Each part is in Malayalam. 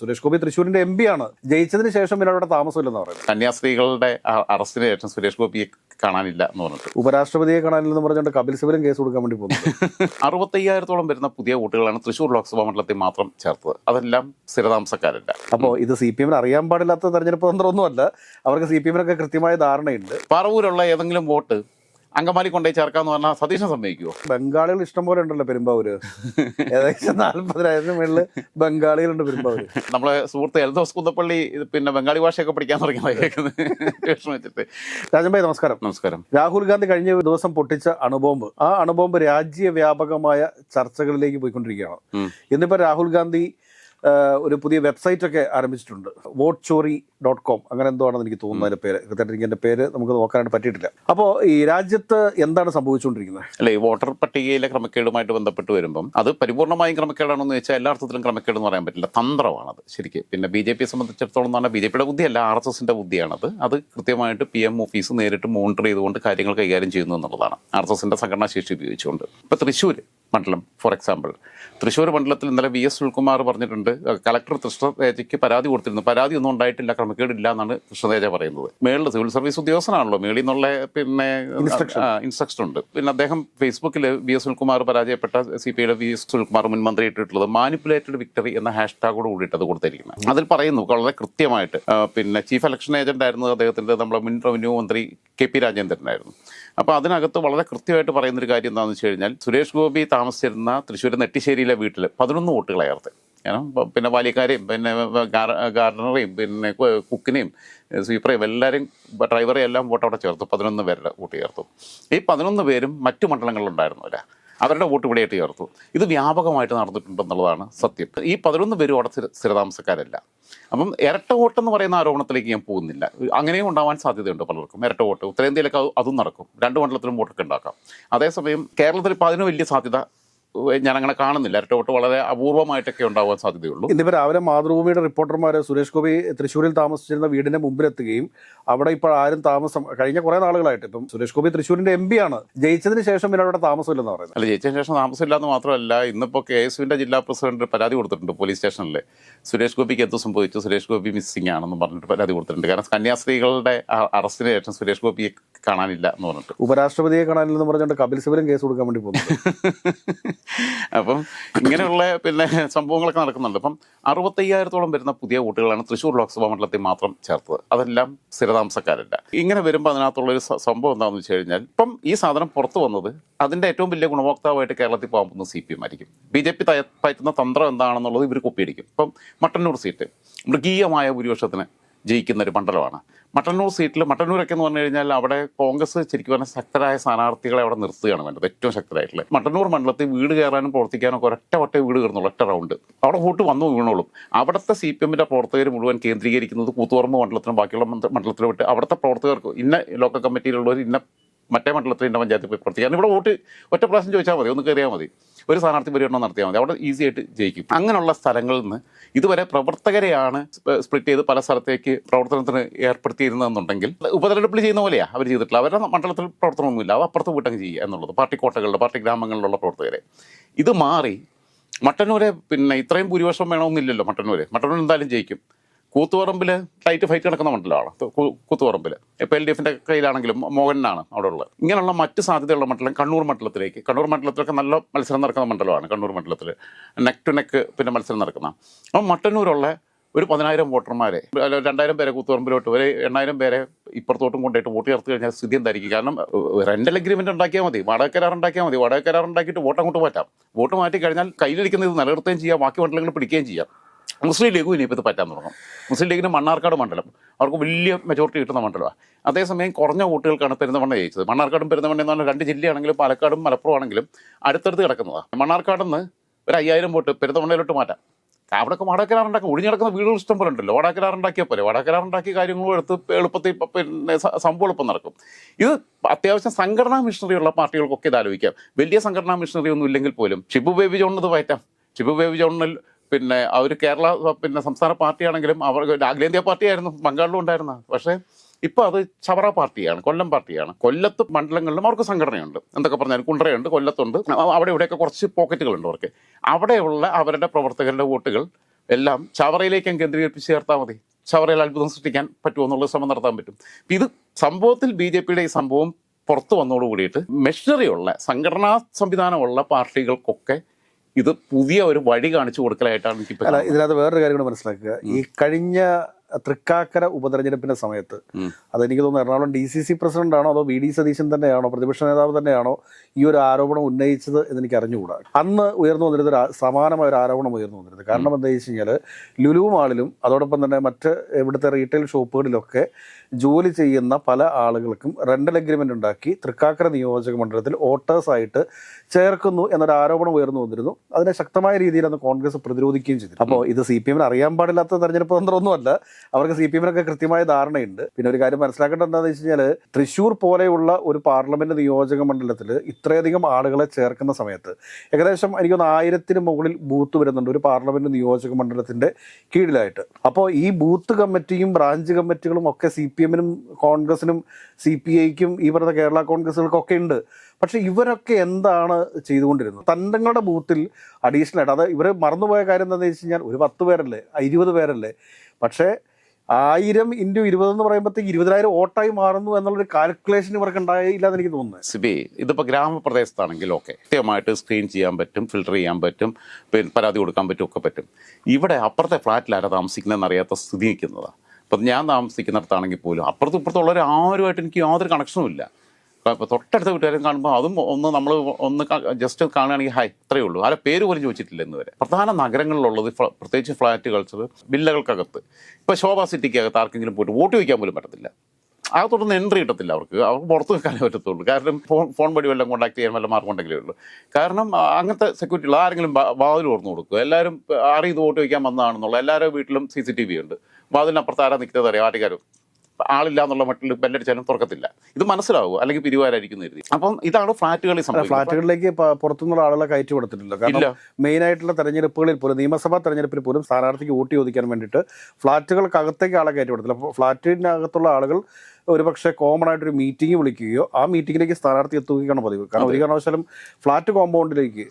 സുരേഷ് ഗോപി തൃശ്ശൂരിന്റെ എം പി ആണ്. ജയിച്ചതിന് ശേഷം പിന്നെ അവിടെ താമസമില്ലെന്ന് പറയുന്നത്. കന്യാസ്ത്രീകളുടെ അറസ്റ്റിന് ശേഷം സുരേഷ് ഗോപിയെ കാണാനില്ല എന്ന് പറഞ്ഞിട്ട്. ഉപരാഷ്ട്രപതിയെ കാണാനില്ലെന്ന് പറഞ്ഞുകൊണ്ട് കപിൽ സിബലും കേസ് കൊടുക്കാൻ വേണ്ടി പോകുന്നത് അറുപത്തയ്യായിരത്തോളം വരുന്ന പുതിയ വോട്ടുകളാണ് തൃശ്ശൂർ ലോക്സഭാ മണ്ഡലത്തിൽ മാത്രം ചേർത്തത്. അതെല്ലാം സ്ഥിരതാമസക്കാരല്ല. അപ്പോൾ ഇത് സി പി എമ്മിന് അറിയാൻ പാടില്ലാത്ത തെരഞ്ഞെടുപ്പ് തന്ത്രമൊന്നുമല്ല. അവർക്ക് സി പി എമ്മിനൊക്കെ കൃത്യമായ ധാരണയുണ്ട്. പറവൂരുള്ള ഏതെങ്കിലും വോട്ട് അങ്കമാലി കൊണ്ടുപോയി ചേർക്കാന്ന് പറഞ്ഞാൽ സതീശൻ സമ്മതിക്കുമോ ബംഗാളികൾ ഇഷ്ടം പോലെ ഉണ്ടല്ലോ പെരുമ്പാവൂര്. ഏകദേശം നാല്പതിനായിരത്തിന് മേളിൽ ബംഗാളികളുണ്ട് പെരുമ്പാവൂര്. നമ്മളെ സുഹൃത്ത് എൽദോസ് കുന്നപ്പള്ളി പിന്നെ ബംഗാളി ഭാഷയൊക്കെ പഠിക്കാൻ തുടങ്ങിയത് ട്യൂഷൻ വെച്ചിട്ട്. രാജൻഭായി നമസ്കാരം. നമസ്കാരം. രാഹുൽ ഗാന്ധി കഴിഞ്ഞ ദിവസം പൊട്ടിച്ച അണുബോംബ്. ആ അണുബോംബ് രാജ്യവ്യാപകമായ ചർച്ചകളിലേക്ക് പോയിക്കൊണ്ടിരിക്കുകയാണ്. ഇന്നിപ്പോ രാഹുൽ ഗാന്ധി ഒരു പുതിയ വെബ്സൈറ്റ് ഒക്കെ ആരംഭിച്ചിട്ടുണ്ട്. വോട്ട് ചോറി ഡോട്ട് കോം അങ്ങനെ എന്തോ ആണെന്ന് എനിക്ക് തോന്നുന്നു അതിന്റെ പേര്. കൃത്യമായിട്ട് എനിക്ക് എന്റെ പേര് നമുക്ക് നോക്കാനായിട്ട് പറ്റിയിട്ടില്ല. അപ്പോ ഈ രാജ്യത്ത് എന്താണ് സംഭവിച്ചുകൊണ്ടിരിക്കുന്നത്? അല്ലെ ഈ വോട്ടർ പട്ടികയിലെ ക്രമക്കേടുമായിട്ട് ബന്ധപ്പെട്ട് വരുമ്പം അത് പരിപൂർണമായും ക്രമക്കേടാണെന്ന് വെച്ചാൽ എല്ലാ അർത്ഥത്തിലും ക്രമക്കേട് എന്ന് പറയാൻ പറ്റില്ല. തന്ത്രമാണത് ശരിക്കും. പിന്നെ ബി ജെ പിയെ സംബന്ധിച്ചിടത്തോളം പറഞ്ഞാൽ ബി ജെ പിയുടെ ബുദ്ധിയല്ല ആർ എസ് എസിന്റെ ബുദ്ധിയാണത്. അത് കൃത്യമായിട്ട് പി എം ഓഫീസ് നേരിട്ട് മോണിറ്റർ ചെയ്തുകൊണ്ട് കാര്യങ്ങൾ കൈകാര്യം ചെയ്യുന്നു എന്നുള്ളതാണ്. ആർ എസ് എസിന്റെ സംഘടനാ ശേഷി ഉപയോഗിച്ചുകൊണ്ട്. ഇപ്പൊ തൃശ്ശൂർ മണ്ഡലം ഫോർ എക്സാമ്പിൾ തൃശ്ശൂർ മണ്ഡലത്തിൽ ഇന്നലെ വി എസ് സുൽകുമാർ പറഞ്ഞിട്ടുണ്ട് കളക്ടർ കൃഷ്ണതേജയ്ക്ക് പരാതി കൊടുത്തിരുന്നു. പരാതി ഒന്നും ഉണ്ടായിട്ടില്ല ക്രമക്കേടില്ല എന്നാണ് കൃഷ്ണതേജ പറയുന്നത്. മേളിൽ സിവിൽ സർവീസ് ഉദ്യോഗസ്ഥനാണല്ലോ മേളിൽ നിന്നുള്ള പിന്നെ ഇൻസ്ട്രക്ഷൻ ഉണ്ട്. പിന്നെ അദ്ദേഹം ഫേസ്ബുക്കിൽ വി എസ് സുൽകുമാർ പരാജയപ്പെട്ട സി പി ഐയുടെ വി എസ് സുൽകുമാർ മുൻ മന്ത്രി ഇട്ടിട്ടുള്ളത് മാനിപ്പുലേറ്റഡ് വിക്ടറി എന്ന ഹാഷ്ടാഗോട് കൂടിയിട്ട് അത് കൊടുത്തിരിക്കുന്നത്. അതിൽ പറയുന്നു വളരെ കൃത്യമായിട്ട് പിന്നെ ചീഫ് ഇലക്ഷൻ ഏജന്റ് ആയിരുന്നു അദ്ദേഹത്തിന്റെ നമ്മുടെ മുൻ റവന്യൂ മന്ത്രി കെ പി രാജേന്ദ്രനായിരുന്നു. അപ്പോൾ അതിനകത്ത് വളരെ കൃത്യമായിട്ട് പറയുന്നൊരു കാര്യം എന്താണെന്ന് വെച്ച് കഴിഞ്ഞാൽ സുരേഷ് ഗോപി താമസിച്ചിരുന്ന തൃശ്ശൂർ നെട്ടിശ്ശേരിയിലെ വീട്ടിൽ പതിനൊന്ന് കാരണം പിന്നെ ബാല്യക്കാരെയും പിന്നെ ഗാർഡനറേയും പിന്നെ കുക്കിനെയും സ്വീപ്പറേയും എല്ലാവരും ഡ്രൈവറെയും എല്ലാം വോട്ട് അവിടെ ചേർത്തു. പതിനൊന്ന് പേരുടെ വോട്ട് ചേർത്തു. ഈ പതിനൊന്ന് പേരും മറ്റു മണ്ഡലങ്ങളിലുണ്ടായിരുന്നില്ല. അവരുടെ വോട്ട് ഇവിടെയായിട്ട് ചേർത്തു. ഇത് വ്യാപകമായിട്ട് നടന്നിട്ടുണ്ടെന്നുള്ളതാണ് സത്യം. ഈ പതിനൊന്ന് പേരും അവിടെ സ്ഥിര- സ്ഥിരതാമസക്കാരല്ല. അപ്പം ഇരട്ട വോട്ടെന്ന് പറയുന്ന ആരോപണത്തിലേക്ക് ഞാൻ പോകുന്നില്ല. അങ്ങനെയും ഉണ്ടാവാൻ സാധ്യതയുണ്ട് പലർക്കും. ഇരട്ട വോട്ട്. ഉത്തരേന്ത്യയിലൊക്കെ അതും നടക്കും. രണ്ട് മണ്ഡലത്തിലും വോട്ടൊക്കെ ഉണ്ടാക്കാം. അതേസമയം കേരളത്തിൽ ഇപ്പോൾ അതിന് വലിയ സാധ്യത ഞാൻ കാണുന്നില്ല. ഇരട്ടവോട്ട് വളരെ അപൂർവമായിട്ടൊക്കെ ഉണ്ടാവാൻ സാധ്യതയുള്ളൂ. ഇന്നിപ്പോൾ രാവിലെ മാതൃഭൂമിയുടെ റിപ്പോർട്ടർമാർ സുരേഷ് ഗോപി തൃശ്ശൂരിൽ താമസിച്ചിരുന്ന വീടിന്റെ മുമ്പിലെത്തുകയും അവിടെ ഇപ്പോൾ ആരും താമസം കഴിഞ്ഞ കുറേ നാളുകളായിട്ട് ഇപ്പം സുരേഷ് ഗോപി തൃശ്ശൂരിന്റെ എം പി ആണ്. ജയിച്ചതിന് ശേഷം പിന്നെ അവിടെ താമസമില്ലെന്ന് പറയുന്നത്. അല്ല ജയിച്ചതിന് ശേഷം താമസമില്ലാന്ന് മാത്രമല്ല ഇന്നിപ്പോൾ കെ എസ് യുവിന്റെ ജില്ലാ പ്രസിഡന്റ് പരാതി കൊടുത്തിട്ടുണ്ട് പോലീസ് സ്റ്റേഷനിലെ. സുരേഷ് ഗോപിക്ക് എന്ത് സംഭവിച്ചു? സുരേഷ് ഗോപി മിസ്സിംഗ് ആണെന്ന് പറഞ്ഞിട്ട് പരാതി കൊടുത്തിട്ടുണ്ട്. കാരണം കന്യാസ്ത്രീകളുടെ അറസ്റ്റിന് ശേഷം സുരേഷ് ഗോപിയെ കാണാനില്ല എന്ന് പറഞ്ഞിട്ട്. ഉപരാഷ്ട്രപതിയെ കാണാനില്ലെന്ന് പറഞ്ഞുകൊണ്ട് കപിൽ സിബലും കേസ് കൊടുക്കാൻ വേണ്ടി പോകുന്നത് അപ്പം ഇങ്ങനെയുള്ള പിന്നെ സംഭവങ്ങളൊക്കെ നടക്കുന്നുണ്ട്. അപ്പം അറുപത്തയ്യായിരത്തോളം വരുന്ന പുതിയ വോട്ടുകളാണ് തൃശ്ശൂർ ലോക്സഭാ മണ്ഡലത്തിൽ മാത്രം ചേർത്തത്. അതെല്ലാം സ്ഥിരതാമസക്കാരല്ല. ഇങ്ങനെ വരുമ്പോൾ അതിനകത്തുള്ളൊരു സംഭവം എന്താണെന്ന് വെച്ച് കഴിഞ്ഞാൽ ഇപ്പം ഈ സാധനം പുറത്തു വന്നത് അതിന്റെ ഏറ്റവും വലിയ ഗുണഭോക്താവായിട്ട് കേരളത്തിൽ പോകാൻ പോകുന്നത് സി പി എം ആയിരിക്കും. ബി ജെ പി പയറ്റുന്ന തന്ത്രം എന്താണെന്നുള്ളത് ഇവർ കൊപ്പിയടിക്കും ഇപ്പം മട്ടന്നൂർ സീറ്റ്. മൃഗീയമായ ഭൂരിപക്ഷത്തിന് ജയിക്കുന്ന ഒരു മണ്ഡലമാണ്. മട്ടന്നൂർ സീറ്റിൽ മട്ടന്നൂരൊക്കെ എന്ന് പറഞ്ഞു കഴിഞ്ഞാൽ അവിടെ കോൺഗ്രസ് ശരിക്കും പറഞ്ഞാൽ ശക്തരായ സ്ഥാനാർത്ഥികളെ അവിടെ നിർത്തുകയാണ് വേണ്ടത് ഏറ്റവും ശക്തരായിട്ടുള്ള മട്ടന്നൂർ മണ്ഡലത്തിൽ വീട് കയറാനും പ്രവർത്തിക്കാനും ഒക്കെ ഒറ്റ വട്ടേ വീട് കയറുന്നുള്ളൂ ഒറ്റ റൗണ്ട്. അവിടെ വോട്ട് വന്നു വീണോളും. അവിടുത്തെ സി പി എമ്മിന്റെ പ്രവർത്തകർ മുഴുവൻ കേന്ദ്രീകരിക്കുന്നത് കൂത്തുപറമ്പ് മണ്ഡലത്തിനും ബാക്കിയുള്ള മണ്ഡ- മണ്ഡലത്തിലും വിട്ട് അവിടുത്തെ പ്രവർത്തകർക്ക് ഇന്ന ലോക്കൽ കമ്മിറ്റിയിലുള്ളവർ ഇന്ന മറ്റേ മണ്ഡലത്തിൽ ഇന്ന പഞ്ചായത്തിൽ പോയി പ്രവർത്തിക്കാൻ. ഇവിടെ വോട്ട് ഒറ്റ പ്രാവശ്യം ചോദിച്ചാൽ മതി ഒന്ന് കയറിയാൽ മതി. ഒരു സ്ഥാനാർത്ഥി പര്യടനം നടത്തിയാൽ മതി. അവിടെ ഈസി ആയിട്ട് ജയിക്കും. അങ്ങനെയുള്ള സ്ഥലങ്ങളിൽ നിന്ന് ഇതുവരെ പ്രവർത്തകരെയാണ് സ്പ്ലിറ്റ് ചെയ്ത് പല സ്ഥലത്തേക്ക് പ്രവർത്തനത്തിന് ഏർപ്പെടുത്തിയിരുന്നതെന്നുണ്ടെങ്കിൽ ഉപതെരഞ്ഞെടുപ്പിൽ ചെയ്യുന്ന പോലെയാണ് അവർ ചെയ്തിട്ടില്ല അവരുടെ മണ്ഡലത്തിൽ പ്രവർത്തനമൊന്നുമില്ല. അവ അപ്പുറത്ത് വിട്ടങ്ങ് ചെയ്യുക എന്നുള്ളത്. പാർട്ടി കോട്ടകളുടെ പാർട്ടി ഗ്രാമങ്ങളിലുള്ള പ്രവർത്തകരെ. ഇത് മാറി മട്ടന്നൂരെ പിന്നെ ഇത്രയും ഭൂരിപക്ഷം വേണമെന്നില്ലല്ലോ മട്ടന്നൂര്. മട്ടന്നൂർ എന്തായാലും ജയിക്കും. കൂത്തുപറമ്പിൽ ടൈറ്റ് ഫൈറ്റ് നടക്കുന്ന മണ്ഡലമാണ് കൂത്തുപറമ്പിൽ. ഇപ്പോൾ എൽ ഡി എഫിന്റെ കയ്യിലാണെങ്കിലും മോഹനാണ് അവിടെ ഉള്ളത്. ഇങ്ങനെയുള്ള മറ്റ് സാധ്യതയുള്ള മണ്ഡലം കണ്ണൂർ മണ്ഡലത്തിലേക്ക് കണ്ണൂർ മണ്ഡലത്തിലൊക്കെ നല്ല മത്സരം നടക്കുന്ന മണ്ഡലമാണ് കണ്ണൂർ മണ്ഡലത്തിൽ നെക്ക് ടു നെക്ക് പിന്നെ മത്സരം നടക്കുന്ന. അപ്പം മട്ടന്നൂരുള്ള ഒരു പതിനായിരം വോട്ടർമാരെ രണ്ടായിരം പേരെ കൂത്തുപറമ്പിലോട്ട് ഒരു എണ്ണായിരം പേരെ ഇപ്പുറത്തോട്ടും കൊണ്ടുപോയിട്ട് വോട്ട് ചേർത്ത് കഴിഞ്ഞാൽ സ്ഥിതി എന്തായിരിക്കും? കാരണം റെന്റൽ അഗ്രിമെന്റ് ഉണ്ടാക്കിയാൽ മതി വാടക കരാർ ഉണ്ടാക്കിയാൽ മതി. വാടക കരാർ ഉണ്ടാക്കിയിട്ട് വോട്ട് അങ്ങോട്ട് മാറ്റാം വോട്ട് മാറ്റി കഴിഞ്ഞാൽ കയ്യിലിരിക്കുന്നത് നിലനിർത്തുകയും ചെയ്യാം ബാക്കി മണ്ഡലങ്ങൾ പിടിക്കുകയും ചെയ്യാം. മുസ്ലിം ലീഗും ഇനിയിപ്പോൾ ഇത് പറ്റാൻ തുടങ്ങും. മുസ്ലിം ലീഗിന് മണ്ണാർക്കാട് മണ്ഡലം. അവർക്ക് വലിയ മെജോറിറ്റി കിട്ടുന്ന മണ്ഡലമാണ് അതേസമയം കുറഞ്ഞ വോട്ടുകൾക്കാണ് പെരുന്തമണ്ണ ജയിച്ചത്. മണ്ണാർക്കാടും പെരുന്തമണ്ണ എന്ന് പറഞ്ഞാൽ രണ്ട് ജില്ലയാണെങ്കിലും പാലക്കാടും മലപ്പുറം ആണെങ്കിലും അടുത്തടുത്ത് കിടക്കുന്നതാണ് മണ്ണാർക്കാട് നിന്ന് ഒരു അയ്യായിരം വോട്ട് പെരുന്തമണ്ണയിലോട്ട് മാറ്റാം. അവിടെയൊക്കെ ഒഴിഞ്ഞു കിടക്കുന്ന വീടുകൾ ഇഷ്ടം പോലെ ഉണ്ടല്ലോ. വാടകരാർ ഉണ്ടാക്കിയാൽ പോലെ. വാടകരാർ ഉണ്ടാക്കിയ കാര്യങ്ങളും എടുത്ത് എളുപ്പത്തിൽ പിന്നെ സംഭവം എളുപ്പം നടക്കും. ഇത് അത്യാവശ്യം സംഘടനാ മിഷണറി ഉള്ള പാർട്ടികൾക്കൊക്കെ ഇത് ആലോചിക്കാം. വലിയ സംഘടനാ മിഷണറി ഒന്നും ഇല്ലെങ്കിൽ പോലും. ഷിബു ബേബി ജോണിന് ഇത് പറ്റാം. ഷിബു ബേബി ജോണിൽ പിന്നെ അവർ കേരള പിന്നെ സംസ്ഥാന പാർട്ടിയാണെങ്കിലും അവർ അഖിലേന്ത്യാ പാർട്ടിയായിരുന്നു ബംഗാളിലും ഉണ്ടായിരുന്ന. പക്ഷേ ഇപ്പോൾ അത് ചവറ പാർട്ടിയാണ് കൊല്ലം പാർട്ടിയാണ്. കൊല്ലത്ത് മണ്ഡലങ്ങളിലും അവർക്ക് സംഘടനയുണ്ട്. എന്തൊക്കെ പറഞ്ഞാലും കുണ്ടറയുണ്ട് കൊല്ലത്തുണ്ട്. അവിടെ ഇവിടെയൊക്കെ കുറച്ച് പോക്കറ്റുകളുണ്ട് അവർക്ക്. അവിടെയുള്ള അവരുടെ പ്രവർത്തകരുടെ വോട്ടുകൾ എല്ലാം ചവറയിലേക്കും കേന്ദ്രീകരിപ്പിച്ച് ചേർത്താൽ മതി. ചവറയിൽ അത്ഭുതം സൃഷ്ടിക്കാൻ പറ്റുമോ എന്നുള്ള ശ്രമം നടത്താൻ പറ്റും. ഇത് സംഭവത്തിൽ ബി ജെ പിയുടെ ഈ സംഭവം പുറത്തു വന്നതോടുകൂടിയിട്ട് കൂടിയിട്ട് മെഷീനറിയുള്ള സംഘടനാ സംവിധാനമുള്ള പാർട്ടികൾക്കൊക്കെ ഇത് പുതിയ ഒരു വഴി കാണിച്ചു കൊടുക്കലായിട്ടാണ് എനിക്ക് അല്ല ഇതിനകത്ത് വേറൊരു കാര്യം കൂടെ മനസ്സിലാക്കുക. ഈ കഴിഞ്ഞ തൃക്കാക്കര ഉപതെരഞ്ഞെടുപ്പിന്റെ സമയത്ത്. അതെനിക്ക് തോന്നുന്നു Ernakulam D C C president ആണോ അതോ വി ഡി സതീശൻ തന്നെയാണോ പ്രതിപക്ഷ നേതാവ് തന്നെയാണോ ഈ ഒരു ആരോപണം ഉന്നയിച്ചത് എന്ന് എനിക്ക് അറിഞ്ഞുകൂടാ. അന്ന് ഉയർന്നു വന്നിരുന്ന ഒരു സമാനമായ ഒരു ആരോപണം ഉയർന്നു വന്നിരുന്നത് കാരണം എന്താ വെച്ച് കഴിഞ്ഞാൽ ലുലു മാളിലും അതോടൊപ്പം തന്നെ മറ്റ് ഇവിടുത്തെ റീറ്റെയിൽ ഷോപ്പുകളിലൊക്കെ ജോലി ചെയ്യുന്ന പല ആളുകൾക്കും റെന്റൽ അഗ്രിമെന്റ് ഉണ്ടാക്കി തൃക്കാക്കര നിയോജക മണ്ഡലത്തിൽ വോട്ടേഴ്സായിട്ട് ചേർക്കുന്നു എന്നൊരു ആരോപണം ഉയർന്നു വന്നിരുന്നു. അതിനെ ശക്തമായ രീതിയിൽ അന്ന് കോൺഗ്രസ് പ്രതിരോധിക്കുകയും ചെയ്തു അപ്പോൾ ഇത് സി പി എമ്മിന് അറിയാൻ പാടില്ലാത്ത തെരഞ്ഞെടുപ്പ് തന്ത്രമൊന്നുമല്ല. അവർക്ക് സി പി എമ്മിനൊക്കെ കൃത്യമായ ധാരണയുണ്ട്. പിന്നെ ഒരു കാര്യം മനസ്സിലാക്കേണ്ടത് എന്താണെന്ന് വെച്ച് കഴിഞ്ഞാൽ തൃശ്ശൂർ പോലെയുള്ള ഒരു പാർലമെന്റ് നിയോജക മണ്ഡലത്തിൽ ഇത്രയധികം ആളുകളെ ചേർക്കുന്ന സമയത്ത് ഏകദേശം എനിക്കൊന്ന് ആയിരത്തിന് മുകളിൽ ബൂത്ത് വരുന്നുണ്ട് ഒരു പാർലമെന്റ് നിയോജക മണ്ഡലത്തിന്റെ കീഴിലായിട്ട്. അപ്പോൾ ഈ ബൂത്ത് കമ്മിറ്റിയും ബ്രാഞ്ച് കമ്മിറ്റികളും ഒക്കെ സി പി എമ്മിനും കോൺഗ്രസിനും സി പി ഐക്കും ഈ പറഞ്ഞ കേരള കോൺഗ്രസുകൾക്കൊക്കെ ഉണ്ട്. പക്ഷെ ഇവരൊക്കെ എന്താണ് ചെയ്തുകൊണ്ടിരുന്നത്? തങ്ങളുടെ ബൂത്തിൽ അഡീഷണൽ ആയിട്ട് അത് ഇവർ മറന്നുപോയ കാര്യം എന്താണെന്ന് വെച്ച് കഴിഞ്ഞാൽ ഒരു പത്ത് പേരല്ലേ ഇരുപത് പേരല്ലേ. പക്ഷേ ആയിരം ഇന്റു ഇരുപത് എന്ന് പറയുമ്പോഴത്തേക്ക് ഇരുപതിനായിരം വോട്ടായി മാറുന്നു എന്നുള്ളൊരു കാൽക്കുലേഷൻ ഇവർക്ക് ഉണ്ടായില്ല എന്ന് എനിക്ക് തോന്നുന്നത് സിബി ഇതിപ്പോൾ ഗ്രാമപ്രദേശത്താണെങ്കിൽ ഓക്കെ കൃത്യമായിട്ട് സ്ക്രീൻ ചെയ്യാൻ പറ്റും ഫിൽട്ടർ ചെയ്യാൻ പറ്റും പരാതി കൊടുക്കാൻ പറ്റും ഒക്കെ പറ്റും. ഇവിടെ അപ്പുറത്തെ ഫ്ലാറ്റിൽ ആരാ താമസിക്കുന്നതെന്ന് അറിയാത്ത സ്ഥിതി നിൽക്കുന്നതാണ് അപ്പം ഞാൻ താമസിക്കുന്നിടത്താണെങ്കിൽ പോലും അപ്പുറത്തും ഇപ്പുറത്തുള്ളവർ ആരുമായിട്ട് എനിക്ക് യാതൊരു കണക്ഷനും ഇല്ല. ഇപ്പോൾ തൊട്ടടുത്ത വീട്ടുകാരും കാണുമ്പോൾ അതും ഒന്ന് നമ്മൾ ഒന്ന് ജസ്റ്റ് കാണുകയാണെങ്കിൽ ഹായ് ഇത്രയേ ഉള്ളൂ. ആരെ പേര് പോലും ചോദിച്ചിട്ടില്ല ഇന്ന് വരെ. പ്രധാന നഗരങ്ങളിലുള്ളത് പ്രത്യേകിച്ച് ഫ്ലാറ്റ് കൾച്ചർ വില്ലകൾക്കകത്ത് ഇപ്പോൾ ശോഭ സിറ്റിക്കകത്ത് ആർക്കെങ്കിലും പോയിട്ട് വോട്ട് ചോദിക്കാൻ പോലും പറ്റത്തില്ല. ആ തുടർന്ന് എൻട്രി കിട്ടത്തില്ല അവർക്ക്. അവർക്ക് പുറത്ത് നിൽക്കാനേ പറ്റത്തുള്ളൂ. കാരണം ഫോൺ ഫോൺ വഴി വല്ലതും കോൺടാക്ട് ചെയ്യാൻ വല്ല മാർഗം ഉണ്ടെങ്കിലേ ഉള്ളൂ. കാരണം അങ്ങനത്തെ സെക്യൂരിറ്റി ഉള്ള ആരെങ്കിലും വാതിൽ തുറന്നു കൊടുക്കുക. എല്ലാവരും ആരും ഇത് വോട്ട് വയ്ക്കാൻ വന്നതാണെന്നുള്ള എല്ലാവരും വീട്ടിലും സി സി ടി വി ഉണ്ട്. വാതിലിനപ്പുറത്ത് ആരാ നിൽക്കുന്നത് അറിയാം. ആട്ടുകാരും ആളില്ല എന്നുള്ള മട്ടിൽ ബെല്ലടിച്ചാലും തുറക്കത്തില്ല. ഇത് മനസ്സിലാവും? അല്ലെങ്കിൽ പിരിവാരായിരിക്കും കരുതി. അപ്പം ഇതാണ് ഫ്ളാറ്റുകളിൽ ഫ്ളാറ്റുകളിലേക്ക് പുറത്തുനിന്നുള്ള ആളുകളെ കയറ്റി കൊടുത്തിട്ടില്ല കാരണം മെയിൻ ആയിട്ടുള്ള തെരഞ്ഞെടുപ്പുകളിൽ പോലും നിയമസഭാ തെരഞ്ഞെടുപ്പിൽ പോലും സ്ഥാനാർത്ഥിക്ക് വോട്ട് ചോദിക്കാൻ വേണ്ടിയിട്ട് ഫ്ളാറ്റുകൾക്കകത്തേക്ക് ആളെ കയറ്റി കൊടുത്തില്ല അപ്പോൾ ഫ്ളാറ്റിനകത്തുള്ള ആളുകൾ ഒരുപക്ഷെ കോമൺ ആയിട്ട് ഒരു മീറ്റിംഗ് വിളിക്കുകയോ ആ മീറ്റിംഗിലേക്ക് സ്ഥാനാർത്ഥി എത്തുകയാണ് പതിവ്? കാരണം ഒരു കാരണവശാലും ഫ്ലാറ്റ് കോമ്പൗണ്ടിലേക്ക്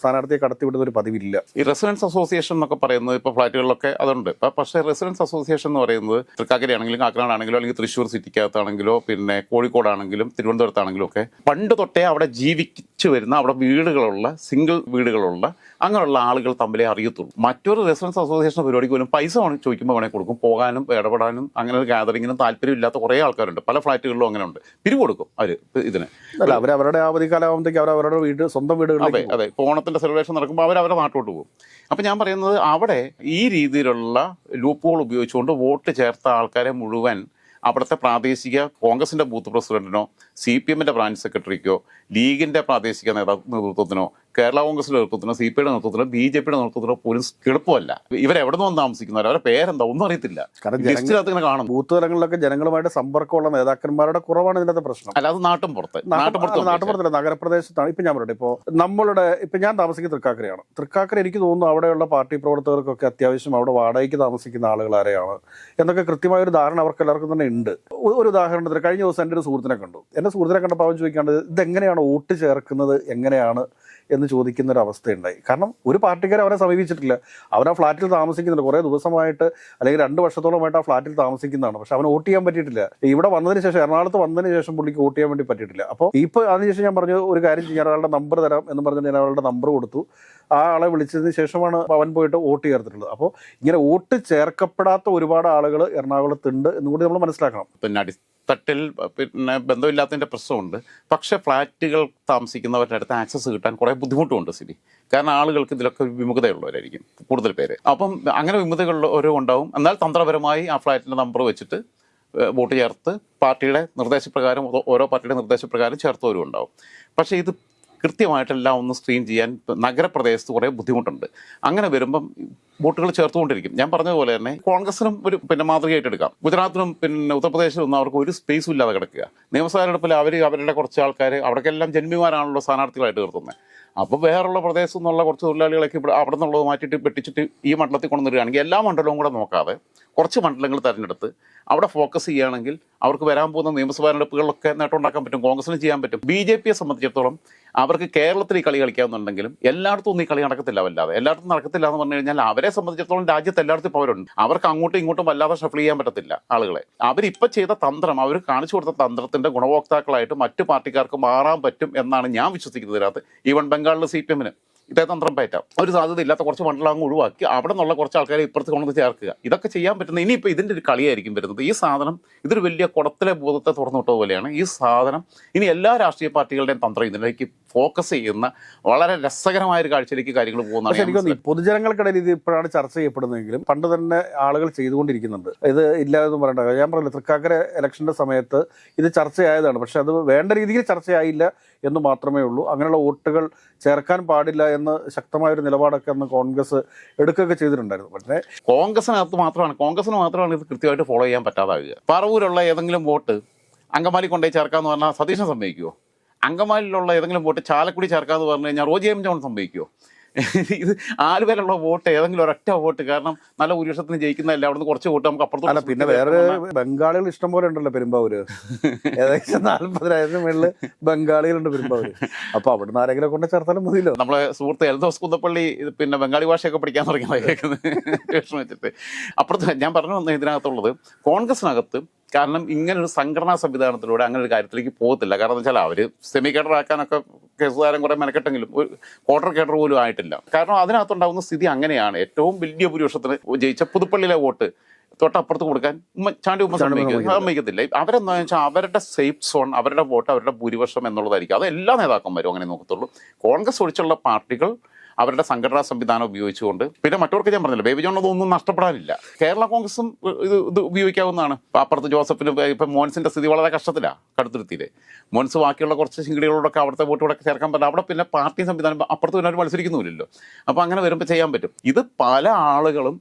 സ്ഥാനാർത്ഥിയെ കടത്തിവിടുന്ന ഒരു പതിവില്ല. ഈ റെസിഡൻസ് അസോസിയേഷൻ എന്നൊക്കെ പറയുന്നത് ഇപ്പോൾ ഫ്ലാറ്റുകളിലൊക്കെ അതുണ്ട്. ഇപ്പം പക്ഷേ റെസിഡൻസ് അസോസിയേഷൻ എന്ന് പറയുന്നത് തൃക്കാക്കരയാണെങ്കിലും കാക്കനാടാണെങ്കിലും അല്ലെങ്കിൽ തൃശ്ശൂർ സിറ്റിക്കകത്താണെങ്കിലോ പിന്നെ കോഴിക്കോടാണെങ്കിലും തിരുവനന്തപുരത്താണെങ്കിലും ഒക്കെ പണ്ട് തൊട്ടേ അവിടെ ജീവിച്ചു വരുന്ന അവിടെ വീടുകളുള്ള സിംഗിൾ വീടുകളുള്ള അങ്ങനെയുള്ള ആളുകൾ തമ്മിലെ അറിയത്തുള്ളൂ. മറ്റൊരു റെസിഡൻസ് അസോസിയേഷൻ പരിപാടിക്ക് പോലും പൈസ ചോദിക്കുമ്പോൾ വേണേൽ കൊടുക്കും. പോകാനും ഇടപെടാനും അങ്ങനെ ഒരു ഗാദറിങ്ങിനും താല്പര്യമില്ലാത്ത കുറേ ആൾക്കാരുണ്ട്. പല ഫ്ലാറ്റുകളിലും അങ്ങനെ ഉണ്ട്. പിരിവ് കൊടുക്കും അവർ ഇതിന്. അല്ല അവർ അവരുടെ അവധിക്കാലാകുമ്പോഴത്തേക്ക് അവർ അവരുടെ വീട് സ്വന്തം അതെ അതെ. ഇപ്പോൾ ഓണത്തിന്റെ സെലിബ്രേഷൻ നടക്കുമ്പോൾ അവർ അവരുടെ നാട്ടിലോട്ട് പോകും. അപ്പം ഞാൻ പറയുന്നത് അവിടെ ഈ രീതിയിലുള്ള ലൂപ്പുകൾ ഉപയോഗിച്ചുകൊണ്ട് വോട്ട് ചേർത്ത ആൾക്കാരെ മുഴുവൻ അവിടുത്തെ പ്രാദേശിക കോൺഗ്രസിന്റെ ബൂത്ത് പ്രസിഡന്റിനോ സി പി എമ്മിന്റെ ബ്രാഞ്ച് സെക്രട്ടറിക്കോ ലീഗിന്റെ പ്രാദേശിക നേതാ നേതൃത്വത്തിനോ കേരള കോൺഗ്രസിന്റെ നേതൃത്വത്തിനോ സി പി ഐയുടെ നേതൃത്വത്തിനോ ബി ജെ പിയുടെ നേതൃത്വത്തിനോ പോലും എളുപ്പമല്ല ഇവരെവിടെ നിന്ന് വന്ന് താമസിക്കുന്നവർ അവരുടെ പേരെന്താ? ഒന്നും അറിയത്തില്ല. ലിസ്റ്റിനകത്ത് ഇങ്ങനെ കാണുന്നു ബൂത്ത് തലങ്ങളിലൊക്കെ ജനങ്ങളുമായിട്ട് സമ്പർക്കമുള്ള നേതാക്കന്മാരുടെ കുറവാണ് ഇതിനകത്ത് പ്രശ്നം. അല്ലാതെ നാട്ടും പുറത്ത് നാട്ടും പുറത്ത് നാട്ടുപുറത്തില്ല നഗരപ്രദേശത്താണ്. ഇപ്പൊ ഞാൻ പറയട്ടെ. ഇപ്പോ നമ്മളുടെ ഇപ്പൊ ഞാൻ താമസിക്കുന്ന തൃക്കാക്കരയാണ്. തൃക്കാക്കര എനിക്ക് തോന്നുന്നു അവിടെയുള്ള പാർട്ടി പ്രവർത്തകർക്കൊക്കെ അത്യാവശ്യം അവിടെ വാടകയ്ക്ക് താമസിക്കുന്ന ആളുകൾ ആരെയാണ് എന്നൊക്കെ കൃത്യമായ ഒരു ധാരണ അവർക്ക് എല്ലാവർക്കും തന്നെ ഉണ്ട്. ഒരു ഉദാഹരണത്തിന് കഴിഞ്ഞ ദിവസം എന്റെ ഒരു സുഹൃത്തിനെ കണ്ടു. എന്റെ സുഹൃത്തിനെ കണ്ടപ്പോൾ അവൻ ചോദിക്കാണ്ട് ഇതെങ്ങനെയാണ് വോട്ട് ചേർക്കുന്നത്? എങ്ങനെയാണ്? എന്ന് ചോദിക്കുന്ന ഒരു അവസ്ഥയുണ്ടായി കാരണം ഒരു പാർട്ടിക്കാരെ അവരെ സമീപിച്ചിട്ടില്ല. അവൻ ആ ഫ്ലാറ്റിൽ താമസിക്കുന്നുണ്ട്. കുറേ ദിവസമായിട്ട് അല്ലെങ്കിൽ രണ്ട് വർഷത്തോളമായിട്ട് ആ ഫ്ലാറ്റിൽ താമസിക്കുന്നതാണ്. പക്ഷെ അവൻ വോട്ട് ചെയ്യാൻ പറ്റിയിട്ടില്ല. ഇവിടെ വന്നതിന് ശേഷം എറണാകുളത്ത് വന്നതിന് ശേഷം പുള്ളിക്ക് വോട്ട് ചെയ്യാൻ വേണ്ടി പറ്റിയിട്ടില്ല. അപ്പോൾ ഇപ്പോൾ അതിനുശേഷം ഞാൻ പറഞ്ഞു ഒരു കാര്യം ചെയ്യാൻ ഒരാളുടെ നമ്പർ തരാം എന്ന് പറഞ്ഞിട്ട് ഞാൻ അയാളുടെ നമ്പർ കൊടുത്തു. ആ ആളെ വിളിച്ചതിന് ശേഷമാണ് അവൻ പോയിട്ട് വോട്ട് ചേർത്തിട്ടുള്ളത്. അപ്പോൾ ഇങ്ങനെ വോട്ട് ചേർക്കപ്പെടാത്ത ഒരുപാട് ആളുകൾ എറണാകുളത്തുണ്ട് എന്നുകൂടി നമ്മൾ മനസ്സിലാക്കണം. പിന്നെ അടിത്തട്ടിൽ പിന്നെ ബന്ധമില്ലാത്തതിന്റെ പ്രശ്നമുണ്ട്. പക്ഷേ ഫ്ലാറ്റുകൾ താമസിക്കുന്നവരുടെ അടുത്ത് ആക്സസ് കിട്ടാൻ കുറേ ബുദ്ധിമുട്ടുമുണ്ട് സിബി. കാരണം ആളുകൾക്ക് ഇതിലൊക്കെ വിമുഖതയുള്ളവരായിരിക്കും കൂടുതൽ പേര്. അപ്പം അങ്ങനെ വിമുഖതകളുള്ളവരും ഉണ്ടാവും. എന്നാൽ തന്ത്രപരമായി ആ ഫ്ലാറ്റിന്റെ നമ്പർ വെച്ചിട്ട് വോട്ട് ചേർത്ത് പാർട്ടിയുടെ നിർദ്ദേശപ്രകാരം ഓരോ പാർട്ടിയുടെ നിർദ്ദേശപ്രകാരം ചേർത്തവരും ഉണ്ടാവും. പക്ഷേ ഇത് കൃത്യമായിട്ടെല്ലാം ഒന്ന് സ്ക്രീൻ ചെയ്യാൻ നഗരപ്രദേശത്ത് കുറേ ബുദ്ധിമുട്ടുണ്ട്. അങ്ങനെ വരുമ്പം വോട്ടുകൾ ചേർത്തുകൊണ്ടിരിക്കും. ഞാൻ പറഞ്ഞതുപോലെ തന്നെ കോൺഗ്രസിനും ഒരു പിന്നെ മാതൃകയായിട്ട് എടുക്കാം. ഗുജറാത്തിനും പിന്നെ ഉത്തർപ്രദേശിലും ഒന്നും അവർക്ക് ഒരു സ്പേസും ഇല്ലാതെ കിടക്കുക. നിയമസഭാ തെരഞ്ഞെടുപ്പിൽ അവർ അവരുടെ കുറച്ച് ആൾക്കാർ അവിടേക്കെല്ലാം ജന്മിമാരാണല്ലോ സ്ഥാനാർത്ഥികളായിട്ട് നിർത്തുന്നത് അപ്പോൾ വേറെയുള്ള പ്രദേശത്തു നിന്നുള്ള കുറച്ച് തൊഴിലാളികളൊക്കെ ഇവിടെ അവിടെ നിന്നുള്ളത് മാറ്റിയിട്ട് വെട്ടിച്ചിട്ട് ഈ മണ്ഡലത്തിൽ കൊണ്ടുവരികയാണെങ്കിൽ എല്ലാ മണ്ഡലവും കൂടെ നോക്കാതെ കുറച്ച് മണ്ഡലങ്ങൾ തിരഞ്ഞെടുത്ത് അവിടെ ഫോക്കസ് ചെയ്യുകയാണെങ്കിൽ അവർക്ക് വരാൻ പോകുന്ന നിയമസഭാ തെരഞ്ഞെടുപ്പുകളിലൊക്കെ നേട്ടം ഉണ്ടാക്കാൻ പറ്റും കോൺഗ്രസിന് ചെയ്യാൻ പറ്റും. ബി ജെ പിയെ സംബന്ധിച്ചിടത്തോളം അവർക്ക് കേരളത്തിൽ ഈ കളി കളിക്കാവുന്നുണ്ടെങ്കിലും എല്ലായിടത്തും ഈ കളി നടക്കത്തില്ല വല്ലാതെ. എല്ലായിടത്തും നടക്കത്തില്ല എന്ന് പറഞ്ഞു കഴിഞ്ഞാൽ അവരെ സംബന്ധിച്ചിടത്തോളം രാജ്യത്ത് എല്ലായിടത്തും പവരുണ്ട് അവർക്ക് അങ്ങോട്ടും ഇങ്ങോട്ടും വല്ലാതെ ഷഫിൾ ചെയ്യാൻ പറ്റത്തില്ല ആളുകളെ. അവരിപ്പോൾ ചെയ്ത തന്ത്രം അവർ കാണിച്ചു കൊടുത്ത തന്ത്രത്തിന്റെ ഗുണഭോക്താക്കളായിട്ട് മറ്റു പാർട്ടിക്കാർക്ക് മാറാൻ പറ്റും എന്നാണ് ഞാൻ വിശ്വസിക്കുന്നത് ഇതിനകത്ത്. ഈവൻ ബംഗാളിലെ സി പി എമ്മിന്. ഇതേ തന്ത്രം പയറ്റാം. ഒരു സാധ്യത ഇല്ലാത്ത കുറച്ച് മണ്ഡലം അങ്ങ് ഒഴിവാക്കി അവിടെ നിന്നുള്ള കുറച്ച് ആൾക്കാരെ ഇപ്പുറത്ത് കൊണ്ടുവന്ന് ചേർക്കുക. ഇതൊക്കെ ചെയ്യാൻ പറ്റുന്ന ഇനിയിപ്പോൾ ഇതിന്റെ ഒരു കളിയായിരിക്കും വരുന്നത്. ഈ സാധനം ഇതൊരു വലിയ കുടത്തിലെ ബോധത്തെ തുറന്നു പോലെയാണ്. ഈ സാധനം ഇനി എല്ലാ രാഷ്ട്രീയ പാർട്ടികളുടെയും തന്ത്രം ഇതിലേക്ക് ഫോക്കസ് ചെയ്യുന്ന വളരെ രസകരമായ ഒരു കാഴ്ചയിലേക്ക് കാര്യങ്ങൾ പോകുന്ന പോകുന്നതാണ് എനിക്ക് പൊതുജനങ്ങൾക്കിടയിൽ ഇത് ഇപ്പോഴാണ് ചർച്ച ചെയ്യപ്പെടുന്നതെങ്കിലും പണ്ട് തന്നെ ആളുകൾ ചെയ്തുകൊണ്ടിരിക്കുന്നുണ്ട്. ഇത് ഇല്ലാതെന്ന് പറയണ്ട. ഞാൻ പറഞ്ഞില്ല തൃക്കാക്കര ഇലക്ഷന്റെ സമയത്ത് ഇത് ചർച്ചയായതാണ്. പക്ഷെ അത് വേണ്ട രീതിയിൽ ചർച്ചയായില്ല എന്ന് മാത്രമേ ഉള്ളൂ. അങ്ങനെയുള്ള വോട്ടുകൾ ചേർക്കാൻ പാടില്ല എന്ന് ശക്തമായ ഒരു നിലപാടൊക്കെ അന്ന് കോൺഗ്രസ് എടുക്കുകയൊക്കെ ചെയ്തിട്ടുണ്ടായിരുന്നു. പക്ഷേ കോൺഗ്രസിനകത്ത് മാത്രമാണ് കോൺഗ്രസിന് മാത്രമാണ് ഇത് കൃത്യമായിട്ട് ഫോളോ ചെയ്യാൻ പറ്റാതാകുക. പറവൂരുള്ള ഏതെങ്കിലും വോട്ട് അങ്കമാലി കൊണ്ടുപോയി ചേർക്കാമെന്ന് പറഞ്ഞാൽ സതീശൻ സമ്മതിക്കുമോ അങ്കമാലിയിലുള്ള ഏതെങ്കിലും വോട്ട് ചാലക്കുടി ചേർക്കാന്ന് പറഞ്ഞു കഴിഞ്ഞാൽ റോജി എം ജോൺ സംഭവിക്കുമോ ഇത് ആലുവയിലുള്ള വോട്ട് ഏതെങ്കിലും ഒരൊറ്റ വോട്ട് കാരണം നല്ല ഭൂരിപക്ഷത്തിന് ജയിക്കുന്നതല്ല അവിടുന്ന് കുറച്ച് വോട്ട് നമുക്ക് അല്ല പിന്നെ വേറെ ബംഗാളികൾ ഇഷ്ടം പോലെ ഉണ്ടല്ലോ പെരുമ്പാവൂര്. ഏകദേശം നാല്പതിനായിരം മേളിൽ ബംഗാളികളുണ്ട് പെരുമ്പാവൂര്. അപ്പൊ അവിടുന്ന് ആരെങ്കിലും കൊണ്ട് ചേർത്താലും മതിയല്ലോ. നമ്മളെ സുഹൃത്ത് എൽദോസ് കുന്നപ്പള്ളി പിന്നെ ബംഗാളി ഭാഷയൊക്കെ പഠിക്കാൻ തുടങ്ങിയത് വെച്ചിട്ട്. അപ്പുറത്ത് ഞാൻ പറഞ്ഞു വന്ന ഇതിനകത്തുള്ളത് കോൺഗ്രസിനകത്ത് കാരണം ഇങ്ങനൊരു ഒരു സംഘടനാ സംവിധാനത്തിലൂടെ അങ്ങനെ ഒരു കാര്യത്തിലേക്ക് പോകത്തില്ല. കാരണം വെച്ചാൽ അവർ സെമി കേഡർ ആക്കാനൊക്കെ കേസുകാരൻ കുറെ മെനക്കെട്ടെങ്കിലും ഒരു ക്വാർട്ടർ കേഡർ പോലും ആയിട്ടില്ല. കാരണം അതിനകത്തുണ്ടാകുന്ന സ്ഥിതി അങ്ങനെയാണ്. ഏറ്റവും വലിയ ഭൂരിപക്ഷത്തിന് ജയിച്ച പുതുപ്പള്ളിയിലെ വോട്ട് തൊട്ടപ്പുറത്ത് കൊടുക്കാൻ ചാണ്ടി ഉമ്മ സമ്മതിക്കും. സമ്മതിക്കത്തില്ല. അവരെന്താ വെച്ചാൽ അവരുടെ സേഫ് സോൺ അവരുടെ വോട്ട് അവരുടെ ഭൂരിപക്ഷം എന്നുള്ളതായിരിക്കും. അത് എല്ലാ നേതാക്കന്മാരും അങ്ങനെ നോക്കത്തുള്ളൂ. കോൺഗ്രസ് ഒഴിച്ചുള്ള പാർട്ടികൾ അവരുടെ സംഘടനാ സംവിധാനം ഉപയോഗിച്ചുകൊണ്ട്. പിന്നെ മറ്റവർക്ക് ഞാൻ പറഞ്ഞില്ല ബേബി ജോൺ അതൊന്നും നഷ്ടപ്പെടാനില്ല. കേരള കോൺഗ്രസും ഇത് ഇത് ഉപയോഗിക്കാവുന്നതാണ്. അപ്പുറത്ത് ജോസഫിന് ഇപ്പം മോൻസിന്റെ സ്ഥിതി വളരെ കഷ്ടത്തിലാണ് കടുത്തിരുത്തിയില്ലേ മോൻസ് ബാക്കിയുള്ള കുറച്ച് ശിങ്കിടികളോടൊക്കെ അവിടുത്തെ വോട്ടുകളൊക്കെ ചേർക്കാൻ പറ്റില്ല. അവിടെ പിന്നെ പാർട്ടി സംവിധാനം അപ്പുറത്ത് പിന്നെ അവർ മത്സരിക്കുന്നുമില്ലല്ലോ. അപ്പോൾ അങ്ങനെ വരുമ്പോൾ ചെയ്യാൻ പറ്റും. ഇത് പല ആളുകളും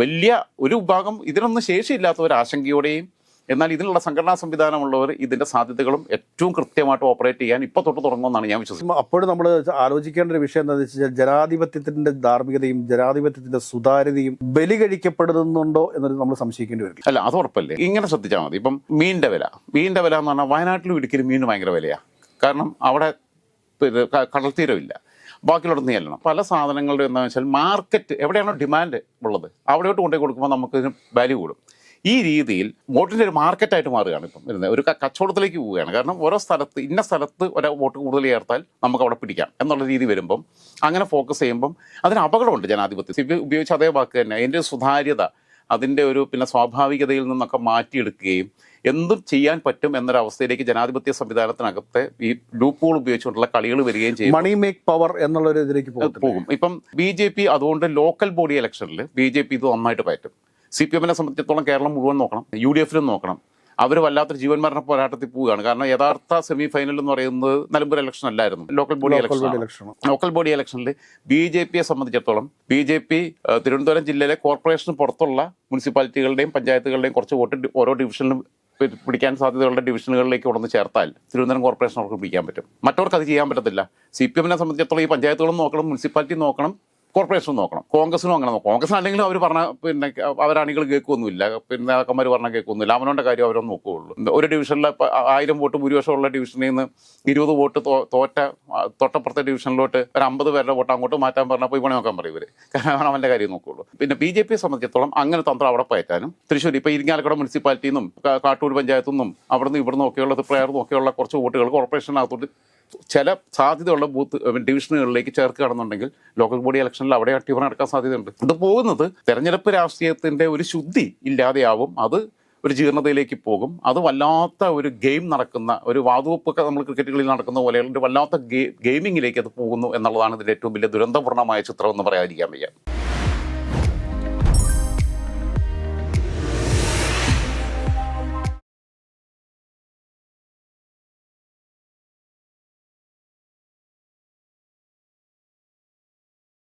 വലിയ ഒരു വിഭാഗം ഇതിനൊന്നും ശേഷിയില്ലാത്ത ഒരു ആശങ്കയോടെയും എന്നാൽ ഇതിനുള്ള സംഘടനാ സംവിധാനമുള്ളവർ ഇതിന്റെ സാധ്യതകളും ഏറ്റവും കൃത്യമായിട്ട് ഓപ്പറേറ്റ് ചെയ്യാൻ ഇപ്പൊ തൊട്ട് തുടങ്ങുമെന്നാണ് ഞാൻ വിശ്വസിക്കുന്നത്. അപ്പോഴും നമ്മൾ ആലോചിക്കേണ്ട ഒരു വിഷയം എന്താണെന്ന് വെച്ചാൽ ജനാധിപത്യത്തിന്റെ ധാർമ്മികതയും ജനാധിപത്യത്തിന്റെ സുതാര്യതയും ബലി കഴിക്കപ്പെടുന്നുണ്ടോ എന്നത് നമ്മൾ സംശയിക്കേണ്ടി വരും അല്ല അത് ഉറപ്പല്ലേ? ഇങ്ങനെ ശ്രദ്ധിച്ചാൽ മതി. ഇപ്പം മീനിന്റെ വില. മീനിന്റെ വില എന്ന് പറഞ്ഞാൽ വയനാട്ടിലും ഇടുക്കിയിലും മീൻ ഭയങ്കര വിലയാണ് കാരണം അവിടെ കടൽ തീരമില്ല. ബാക്കിയുള്ളടത്ത് ചെല്ലണം. പല സാധനങ്ങളുടെ എന്താണെന്ന് വെച്ചാൽ മാർക്കറ്റ് എവിടെയാണോ ഡിമാൻഡ് ഉള്ളത് അവിടെയോട്ട് കൊണ്ടുപോയി കൊടുക്കുമ്പോൾ നമുക്ക് ഇതിന് വാല്യൂ കൂടും. ഈ രീതിയിൽ വോട്ടിന്റെ ഒരു മാർക്കറ്റായിട്ട് മാറുകയാണ് ഇപ്പം വരുന്നത്. ഒരു കച്ചവടത്തിലേക്ക് പോവുകയാണ്. കാരണം ഓരോ സ്ഥലത്ത് ഇന്ന സ്ഥലത്ത് ഒരു വോട്ട് കൂടുതൽ ചേർത്താൽ നമുക്ക് അവിടെ പിടിക്കാം എന്നുള്ള രീതി വരുമ്പം അങ്ങനെ ഫോക്കസ് ചെയ്യുമ്പം അതിന് അപകടമുണ്ട് ജനാധിപത്യം. സിപി ഉപയോഗിച്ച അതേ വാക്ക് തന്നെ അതിന്റെ സുതാര്യത അതിന്റെ ഒരു പിന്നെ സ്വാഭാവികതയിൽ നിന്നൊക്കെ മാറ്റിയെടുക്കുകയും എന്തും ചെയ്യാൻ പറ്റും എന്നൊരവസ്ഥയിലേക്ക് ജനാധിപത്യ സംവിധാനത്തിനകത്തെ ഈ ലൂപ്പുകൾ ഉപയോഗിച്ചുകൊണ്ടുള്ള കളികൾ വരികയും ചെയ്യും മണി മേക്ക് പവർ എന്നുള്ള ഒരു ഇതിലേക്ക് പോകും. ഇപ്പം ബി ജെ പി അതുകൊണ്ട് ലോക്കൽ ബോഡി ഇലക്ഷനിൽ ബി ജെ പി ഇത് നന്നായിട്ട് പറ്റും സി പി എമ്മിനെ സംബന്ധിച്ചിടത്തോളം കേരളം മുഴുവൻ നോക്കണം യു ഡി എഫിലും നോക്കണം. അവർ വല്ലാത്തൊരു ജീവൻ മരണ പോരാട്ടത്തിൽ പോവുകയാണ്. കാരണം യഥാർത്ഥ സെമി ഫൈനൽ എന്ന് പറയുന്നത് നിലമ്പൂർ ഇലക്ഷൻ അല്ലായിരുന്നു. Local body election local body ഇലക്ഷനിൽ ബി ജെ പിയെ സംബന്ധിച്ചിടത്തോളം ബി ജെ പി തിരുവനന്തപുരം ജില്ലയിലെ കോർപ്പറേഷന് പുറത്തുള്ള മുനിസിപ്പാലിറ്റികളുടെയും പഞ്ചായത്തുകളുടെയും കുറച്ച് വോട്ട് ഓരോ ഡിവിഷനിലും പിടിക്കാൻ സാധ്യതയുള്ള ഡിവിഷനുകളിലേക്ക് കൊണ്ടുവന്ന് ചേർത്താൽ തിരുവനന്തപുരം കോർപ്പറേഷൻ അവർക്ക് പിടിക്കാൻ പറ്റും. മറ്റവർക്ക് അത് ചെയ്യാൻ പറ്റത്തില്ല. സി പി എമ്മിനെ സംബന്ധിച്ചിടത്തോളം ഈ പഞ്ചായത്തുകളും നോക്കണം മുനിസിപ്പാലിറ്റി നോക്കണം. കോർപ്പറേഷൻ നോക്കണം. കോൺഗ്രസിനും അങ്ങനെ നോക്കണം. കോൺഗ്രസിന് അല്ലെങ്കിൽ അവർ പറഞ്ഞ പിന്നെ അവരണികൾ കേൾക്കൊന്നുമില്ല. പിന്നെ നേതാക്കന്മാർ പറഞ്ഞ കേൾക്കൊന്നുമില്ല. അവനവന്റെ കാര്യം അവരൊന്നും നോക്കുകയുള്ളൂ. ഒരു ഡിവിഷനിൽ ഇപ്പം ആയിരം വോട്ട് ഭൂരിപക്ഷമുള്ള ഡിവിഷനിൽ നിന്ന് ഇരുപത് വോട്ട് തോറ്റ തൊട്ടപ്പുറത്തെ ഡിവിഷനിലോട്ട് ഒരു അമ്പത് പേരുടെ വോട്ട് അങ്ങോട്ട് മാറ്റാൻ പറഞ്ഞാൽ പോയി പണി നോക്കാൻ പറയും ഇവർ കാരണം അവന്റെ കാര്യം നോക്കുകയുള്ളൂ. പിന്നെ ബി ജെ പിയെ സംബന്ധിച്ചിടത്തോളം അങ്ങനെ തന്ത്രം അവിടെ പയറ്റാനും തൃശ്ശൂർ ഇപ്പോൾ ഇരിങ്ങാലക്കുട മുനിസിപ്പാലിറ്റിയിൽ നിന്നും കാട്ടൂർ പഞ്ചായത്തു നിന്നും അവിടെ നിന്ന് ഇവിടെ നിന്നൊക്കെയുള്ള പ്രയർ നോക്കിയുള്ള കുറച്ച് വോട്ടുകൾ കോർപ്പറേഷനകത്തോട്ട് ചില സാധ്യതയുള്ള ബൂത്ത് ഡിവിഷനുകളിലേക്ക് ചേർക്കുകയാണെന്നുണ്ടെങ്കിൽ ലോക്കൽ ബോഡി ഇലക്ഷനിൽ അവിടെ അട്ടിമറി നടക്കാൻ സാധ്യതയുണ്ട്. ഇത് പോകുന്നത് തെരഞ്ഞെടുപ്പ് രാഷ്ട്രീയത്തിന്റെ ഒരു ശുദ്ധി ഇല്ലാതെയാവും. അത് ഒരു ജീർണതയിലേക്ക് പോകും. അത് വല്ലാത്ത ഒരു ഗെയിം നടക്കുന്ന ഒരു വാതുവെപ്പൊക്കെ നമ്മൾ ക്രിക്കറ്റുകളിൽ നടക്കുന്ന പോലെ വല്ലാത്ത ഗെയിമിങ്ങിലേക്ക് അത് പോകുന്നു എന്നുള്ളതാണ് ഇതിന്റെ ഏറ്റവും വലിയ ദുരന്തപൂർണമായ ചിത്രം എന്ന് പറയാതിരിക്കാൻ വയ്യ.